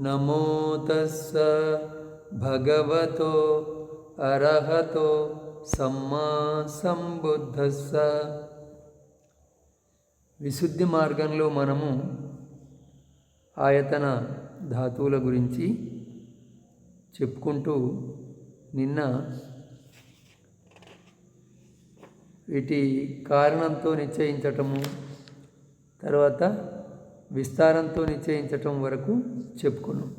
నమో తస్స భగవతో అర్హతో సమ్మా సంబుద్ధస్స. విశుద్ధి మార్గంలో మనము ఆయతన ధాతువుల గురించి చెప్పుకుంటూ నిన్న వీటి కారణంతో నిశ్చయించటము తర్వాత విస్తారంతో నిశ్చయించటం వరకు చెప్పుకున్నాం.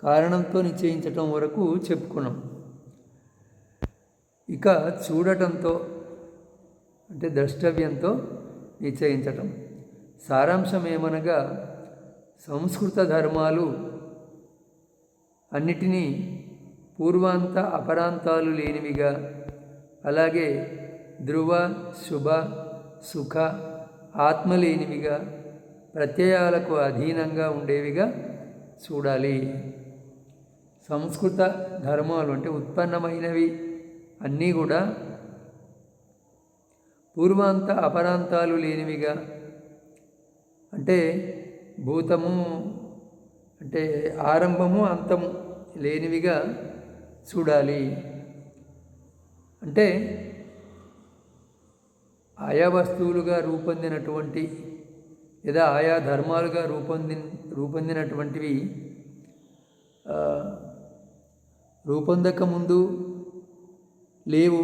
కారణంతో నిశ్చయించటం వరకు చెప్పుకున్నాం. ఇక చూడటంతో అంటే ద్రష్టవ్యంతో నిశ్చయించటం. సారాంశం ఏమనగా సంస్కృత ధర్మాలు అన్నిటినీ పూర్వాంత అపరాంతాలు లేనివిగా అలాగే ధ్రువ శుభ సుఖ ఆత్మ లేనివిగా ప్రత్యయాలకు అధీనంగా ఉండేవిగా చూడాలి. సంస్కృత ధర్మాలు అంటే ఉత్పన్నమైనవి. అన్నీ కూడా పూర్వాంత అపరాంతాలు లేనివిగా. అంటే భూతము అంటే ఆరంభము అంతము లేనివిగా చూడాలి. అంటే ఆయా వస్తువులుగా రూపొందినటువంటి లేదా ఆయా ధర్మాలుగా రూపొంది రూపొందినటువంటివి రూపొందక ముందు లేవు.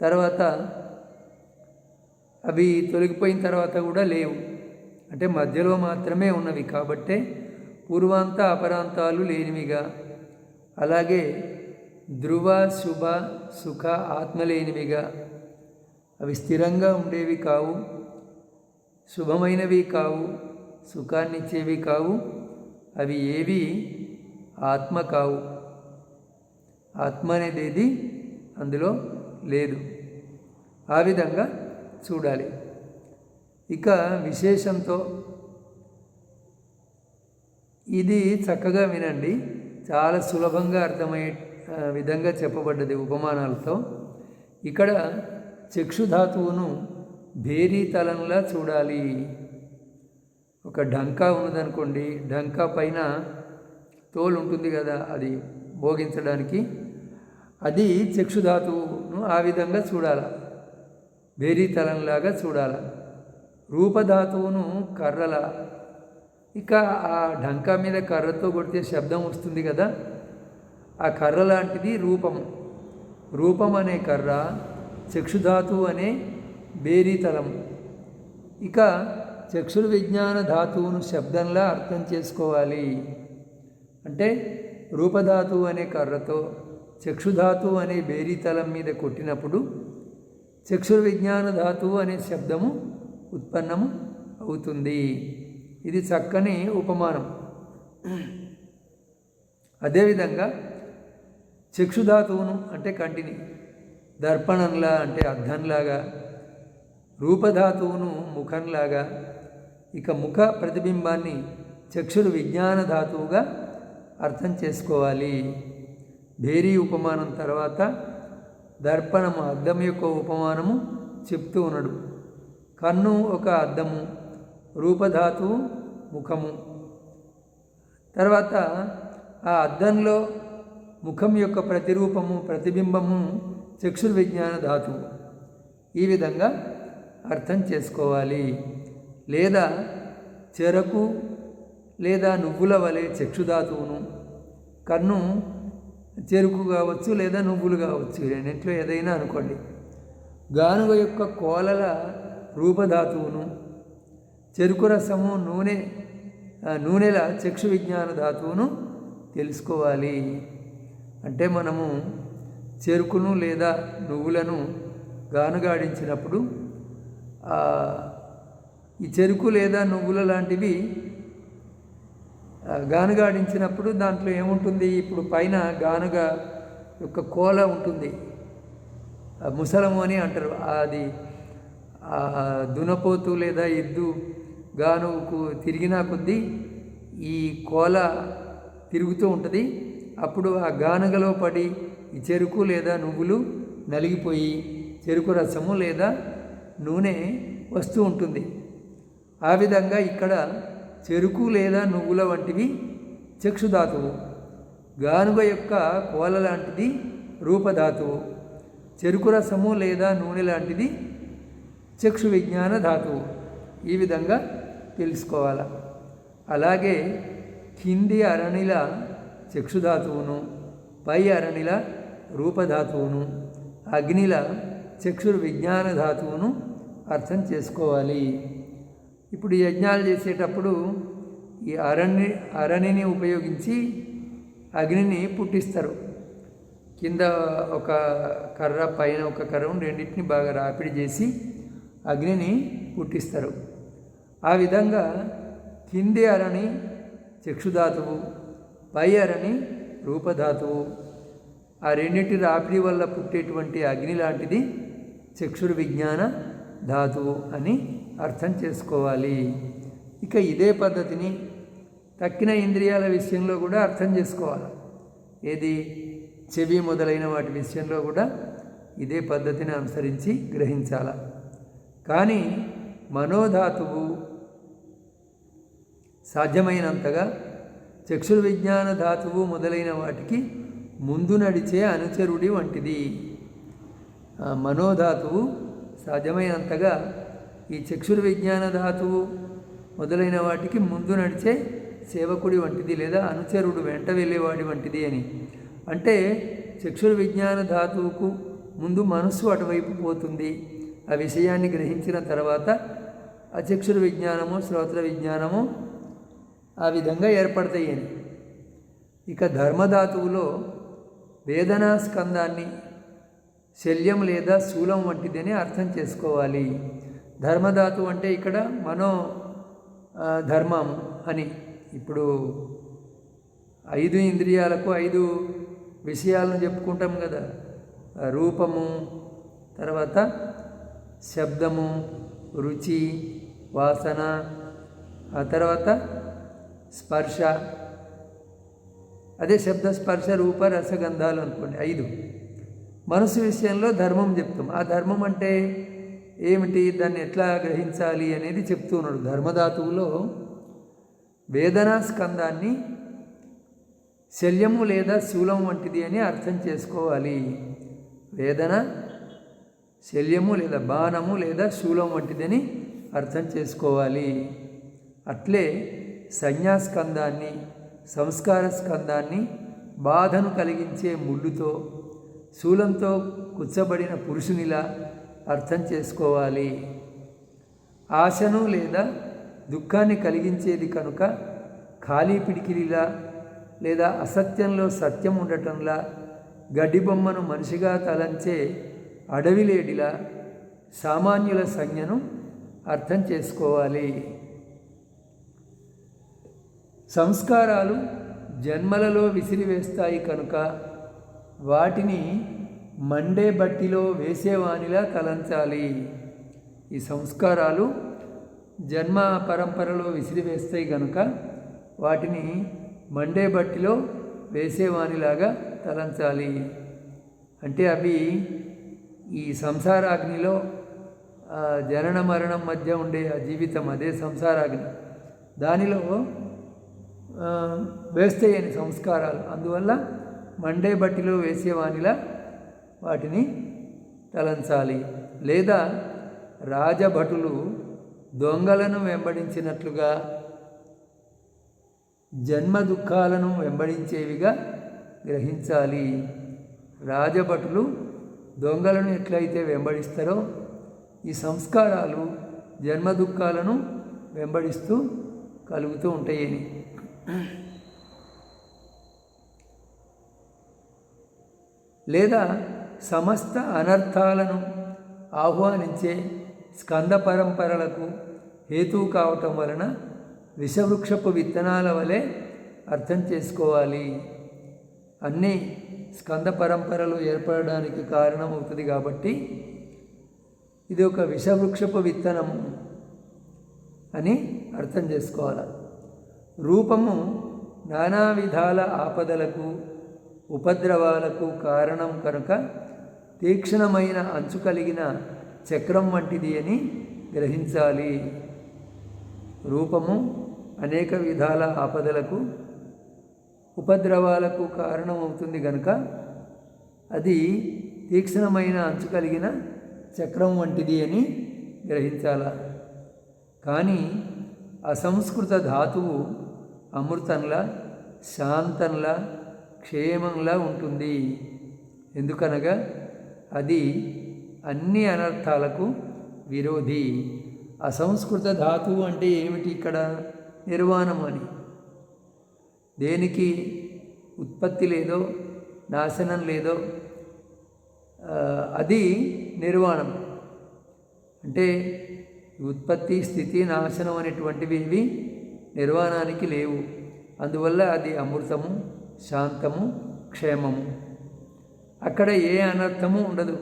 తర్వాత అవి తొలగిపోయిన తర్వాత కూడా లేవు. అంటే మధ్యలో మాత్రమే ఉన్నవి కాబట్టే పూర్వాంత అపరాంతాలు లేనివిగా. అలాగే ధ్రువ శుభ సుఖ ఆత్మ లేనివిగా. అవి స్థిరంగా ఉండేవి కావు. శుభమైనవి కావు. సుఖాన్నిచ్చేవి కావు. అవి ఏవి? ఆత్మ కావు. ఆత్మ అనేది అందులో లేదు. ఆ విధంగా చూడాలి. ఇక విశేషంతో ఇది చక్కగా వినండి. చాలా సులభంగా అర్థమయ్యే విధంగా చెప్పబడ్డది ఉపమానాలతో. ఇక్కడ చక్షుధాతువును భేరీతలంలా చూడాలి. ఒక డంకా ఉన్నదనుకోండి డంకా పైన తోలు ఉంటుంది కదా అది భోగించడానికి. అది చక్షుధాతువును ఆ విధంగా చూడాల. భేరీతలంలాగా చూడాల. రూపధాతువును కర్రల. ఇక ఆ డంకా మీద కర్రతో కొడితే శబ్దం వస్తుంది కదా ఆ కర్ర లాంటిది రూపము రూపం అనే కర్ర చక్షుధాతువు అనే బేరీతలం ఇక చక్షుర విజ్ఞాన ధాతువును శబ్దంలా అర్థం చేసుకోవాలి. అంటే రూపధాతువు అనే కర్రతో చక్షుధాతువు అనే బేరీతలం మీద కొట్టినప్పుడు చక్షుర విజ్ఞాన ధాతువు అనే శబ్దము ఉత్పన్నము అవుతుంది. ఇది చక్కని ఉపమానం. అదేవిధంగా చక్షుధాతువును అంటే కంటిని దర్పణంలా అంటే అర్థంలాగా రూపధాతువును ముఖంలాగా ఇక ముఖ ప్రతిబింబాన్ని చక్షుడు విజ్ఞాన ధాతువుగా అర్థం చేసుకోవాలి. భేరీ ఉపమానం తర్వాత దర్పణము అద్దం యొక్క ఉపమానము చెప్తూ ఉన్నాడు. కన్ను ఒక అద్దము రూపధాతువు ముఖము. తర్వాత ఆ అద్దంలో ముఖం యొక్క ప్రతిరూపము ప్రతిబింబము చక్షుర్ విజ్ఞాన ధాతువు. ఈ విధంగా అర్థం చేసుకోవాలి. లేదా చెరకు లేదా నువ్వుల వలె చక్షుధాతువును కన్ను చెరుకు కావచ్చు లేదా నువ్వులు కావచ్చు రెండింటిలో ఏదైనా అనుకోండి. గానుగ యొక్క కోలల రూపధాతువును చెరుకు రసము నూనె నూనెల చక్షు విజ్ఞాన ధాతువును తెలుసుకోవాలి. అంటే మనము చెరుకును లేదా నువ్వులను గానుగాడించినప్పుడు ఈ చెరుకు లేదా నువ్వుల లాంటివి గానుగాడించినప్పుడు దాంట్లో ఏముంటుంది? ఇప్పుడు పైన గానుగ యొక్క కోల ఉంటుంది. ముసలము అని అంటారు. అది దునపోతు లేదా ఎద్దు గానుకు తిరిగినా కొద్దీ ఈ కోల తిరుగుతూ ఉంటుంది. అప్పుడు ఆ గానుగలో పడి ఈ చెరుకు లేదా నువ్వులు నలిగిపోయి చెరుకు రసము లేదా నూనె వస్తూ ఉంటుంది. ఆ విధంగా ఇక్కడ చెరుకు లేదా నువ్వుల వంటివి చక్షుధాతువు. గానుగ యొక్క కోల లాంటిది రూపధాతువు. చెరుకు రసము లేదా నూనె లాంటిది చక్షు విజ్ఞాన ధాతువు. ఈ విధంగా తెలుసుకోవాలి. అలాగే కింది అరణిల చక్షుధాతువును పై అరణిల రూపధాతువును అగ్నిల చక్షుర్ విజ్ఞాన ధాతువును అర్థం చేసుకోవాలి. ఇప్పుడు యజ్ఞాలు చేసేటప్పుడు ఈ అరణి అరణిని ఉపయోగించి అగ్నిని పుట్టిస్తారు. కింద ఒక కర్ర పైన ఒక కర్ర రెండింటిని బాగా రాపిడి చేసి అగ్నిని పుట్టిస్తారు. ఆ విధంగా కింది అరణి చక్షుధాతువు పై అరణి రూపధాతువు. ఆ రెండింటి రాపిడి వల్ల పుట్టేటువంటి అగ్ని లాంటిది చక్షుర్ విజ్ఞాన ధాతువు అని అర్థం చేసుకోవాలి. ఇక ఇదే పద్ధతిని తక్కిన ఇంద్రియాల విషయంలో కూడా అర్థం చేసుకోవాలి. ఏది? చెవి మొదలైన వాటి విషయంలో కూడా ఇదే పద్ధతిని అనుసరించి గ్రహించాల. కానీ మనోధాతువు సాధ్యమైనంతగా చక్షుర్ విజ్ఞాన ధాతువు మొదలైన వాటికి ముందు నడిచే అనుచరుడి వంటిది. మనోధాతువు సాధ్యమైనంతగా ఈ చక్షుర విజ్ఞాన ధాతువు మొదలైన వాటికి ముందు నడిచే సేవకుడి వంటిది లేదా అనుచరుడు వెంట వెళ్ళేవాడి వంటిది అని. అంటే చక్షుర విజ్ఞాన ధాతువుకు ముందు మనస్సు అటువైపు పోతుంది. ఆ విషయాన్ని గ్రహించిన తర్వాత అచక్షుర విజ్ఞానము శ్రోత్ర విజ్ఞానము ఆ విధంగా ఏర్పడతాయి అని. ఇక ధర్మధాతువులో వేదనా స్కందాన్ని శల్యం లేదా శూలం వంటిదని అర్థం చేసుకోవాలి. ధర్మధాతు అంటే ఇక్కడ మనో ధర్మం అని. ఇప్పుడు ఐదు ఇంద్రియాలకు ఐదు విషయాలను చెప్పుకుంటాం కదా. రూపము తర్వాత శబ్దము రుచి వాసన ఆ తర్వాత స్పర్శ అదే శబ్ద స్పర్శ రూప రసగంధాలు అనుకోండి. ఐదు. మనసు విషయంలో ధర్మం చెప్తాం. ఆ ధర్మం అంటే ఏమిటి? దాన్ని ఎట్లా గ్రహించాలి అనేది చెప్తూ ఉన్నాడు. ధర్మధాతువులో వేదనా స్కందాన్ని శల్యము లేదా శూలం వంటిది అని అర్థం చేసుకోవాలి. వేదన శల్యము లేదా బాణము లేదా శూలం వంటిదని అర్థం చేసుకోవాలి. అట్లే సంజ్ఞాస్కందాన్ని సంస్కార స్కందాన్ని బాధను కలిగించే ముళ్ళుతో శూలంతో కుచ్చబడిన పురుషునిలా అర్థం చేసుకోవాలి. ఆశను లేదా దుఃఖాన్ని కలిగించేది కనుక ఖాళీ పిడికిలిలా లేదా అసత్యంలో సత్యం ఉండటంలా గడ్డి బొమ్మను మనిషిగా తలంచే అడవిలేడిలా సామాన్యుల సంజ్ఞను అర్థం చేసుకోవాలి. సంస్కారాలు జన్మలలో విసిరివేస్తాయి కనుక వాటిని మండే బట్టిలో వేసేవానిలా కలంచాలి. ఈ సంస్కారాలు జన్మ పరంపరలో విసిరివేస్తాయి కనుక వాటిని మండే బట్టిలో వేసేవానిలాగా తలంచాలి. అంటే అవి ఈ సంసారాగ్నిలో జనన మరణం మధ్య ఉండే ఆ జీవితం అదే సంసారాగ్ని. దానిలో ఆ, వేస్తాయని సంస్కారాలు. అందువల్ల మండే బట్టిలో వేసేవానిలా వాటిని తలంచాలి. లేదా రాజభటులు దొంగలను వెంబడించినట్లుగా జన్మ దుఃఖాలను వెంబడించేవిగా గ్రహించాలి. రాజభటులు దొంగలను ఎట్లయితే వెంబడిస్తారో ఈ సంస్కారాలు జన్మ దుఃఖాలను వెంబడిస్తూ కలుగుతూ ఉంటాయని. లేదా సమస్త అనర్థాలను ఆహ్వానించే స్కంద పరంపరలకు హేతువు కావటం వలన విషవృక్షపు విత్తనాల వలె అర్థం చేసుకోవాలి. అన్నీ స్కంద పరంపరలు ఏర్పడడానికి కారణమవుతుంది కాబట్టి ఇది ఒక విషవృక్షపు విత్తనం అని అర్థం చేసుకోవాలి. రూపము నానా విధాల ఆపదలకు ఉపద్రవాలకు కారణం కనుక తీక్షణమైన అంచు కలిగిన చక్రం వంటిది అని గ్రహించాలి. రూపము అనేక విధాల ఆపదలకు ఉపద్రవాలకు కారణమవుతుంది గనుక అది తీక్షణమైన అంచు కలిగిన చక్రం వంటిది అని గ్రహించాల. కానీ అసంస్కృత ధాతువు అమృతంలా శాంతంలా క్షేమంలా ఉంటుంది. ఎందుకనగా అది అన్ని అనర్థాలకు విరోధి. అసంస్కృత ధాతువు అంటే ఏమిటి ఇక్కడ? నిర్వాణం అని. దేనికి? ఉత్పత్తి లేదో నాశనం లేదో అది నిర్వాణం. అంటే ఉత్పత్తి స్థితి నాశనం అనేటువంటివి ఇవి నిర్వాణానికి లేవు. అందువల్ల అది అమృతము శాంతము క్షేమము. అక్కడ ఏ అనర్థము ఉండదు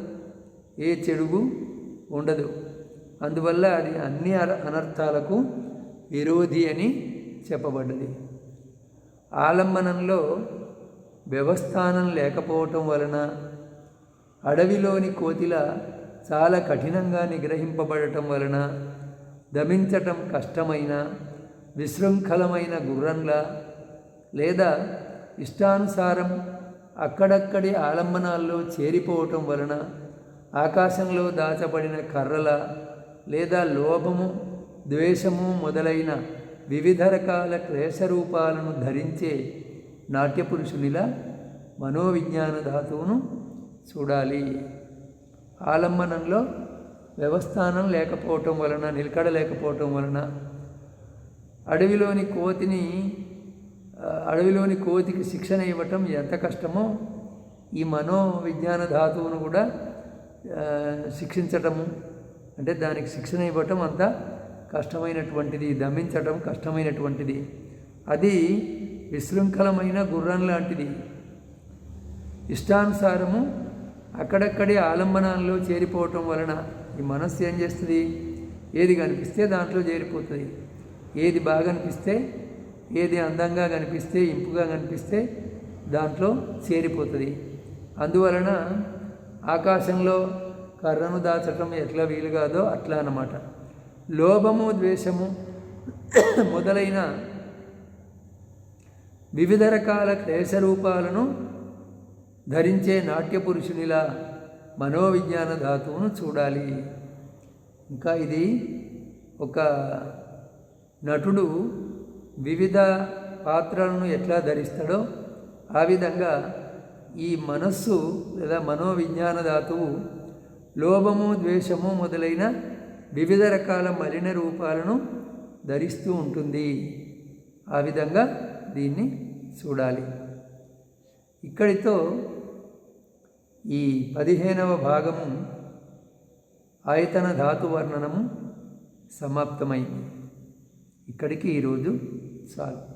ఏ చెడుగు ఉండదు. అందువల్ల అది అన్ని అర- అనర్థాలకు విరోధి అని చెప్పబడ్డది. ఆలంబనంలో వ్యవస్థానం లేకపోవటం వలన అడవిలోని కోతిల చాలా కఠినంగా నిగ్రహింపబడటం వలన దమించటం కష్టమైన విశృంఖలమైన గుర్రంలా లేదా ఇష్టానుసారం అక్కడక్కడి ఆలంబనాల్లో చేరిపోవటం వలన ఆకాశంలో దాచబడిన కర్రల లేదా లోభము ద్వేషము మొదలైన వివిధ రకాల క్లేశరూపాలను ధరించే నాట్యపురుషునిలా మనోవిజ్ఞాన ధాతువును చూడాలి. ఆలంబనంలో వ్యవస్థానం లేకపోవటం వలన నిలకడ లేకపోవటం వలన అడవిలోని కోతిని అడవిలోని కోతికి శిక్షణ ఇవ్వటం ఎంత కష్టమో ఈ మనోవిజ్ఞాన ధాతువును కూడా శిక్షించటము. అంటే దానికి శిక్షణ ఇవ్వటం అంత కష్టమైనటువంటిది దమించటం కష్టమైనటువంటిది. అది విశృంఖలమైన గుర్రం లాంటిది. ఇష్టానుసారము అక్కడక్కడే ఆలంబనాల్లో చేరిపోవటం వలన ఈ మనస్సు ఏం చేస్తుంది? ఏది కనిపిస్తే దాంట్లో చేరిపోతుంది. ఏది బాగా అనిపిస్తే ఏది అందంగా కనిపిస్తే ఇంపుగా కనిపిస్తే దాంట్లో చేరిపోతుంది. అందువలన ఆకాశంలో కర్రను దాచటం ఎట్లా వీలు కాదో అట్లా అన్నమాట. లోభము ద్వేషము మొదలైన వివిధ రకాల క్లేశరూపాలను ధరించే నాట్య పురుషునిలా మనోవిజ్ఞాన ధాతువును చూడాలి. ఇంకా ఇది ఒక నటుడు వివిధ పాత్రలను ఎట్లా ధరిస్తాడో ఆ విధంగా ఈ మనస్సు లేదా మనోవిజ్ఞాన ధాతువు లోభము ద్వేషము మొదలైన వివిధ రకాల మలిన రూపాలను ధరిస్తూ ఉంటుంది. ఆ విధంగా దీన్ని చూడాలి. ఇక్కడితో ఈ పదిహేనవ భాగము ఆయతన ధాతు వర్ణనము సమాప్తమైంది. ఇక్కడికి ఈరోజు చాలు